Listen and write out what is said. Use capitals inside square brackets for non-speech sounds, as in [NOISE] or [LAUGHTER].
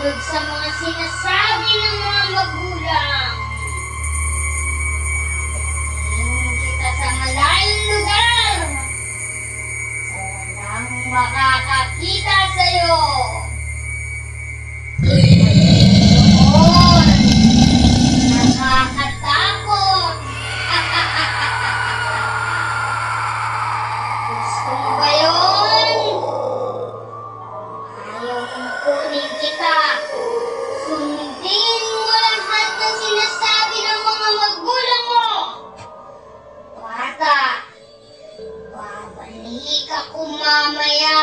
sumunod sa mga sinasabi ng mga magulang. Tingin kita sa malayong lugar sa walang makakakita sa'yo. Doon, nakakatakot. [LAUGHS] Gusto mo ba yun? Ayaw kong kita. Hindi ka kumamaya.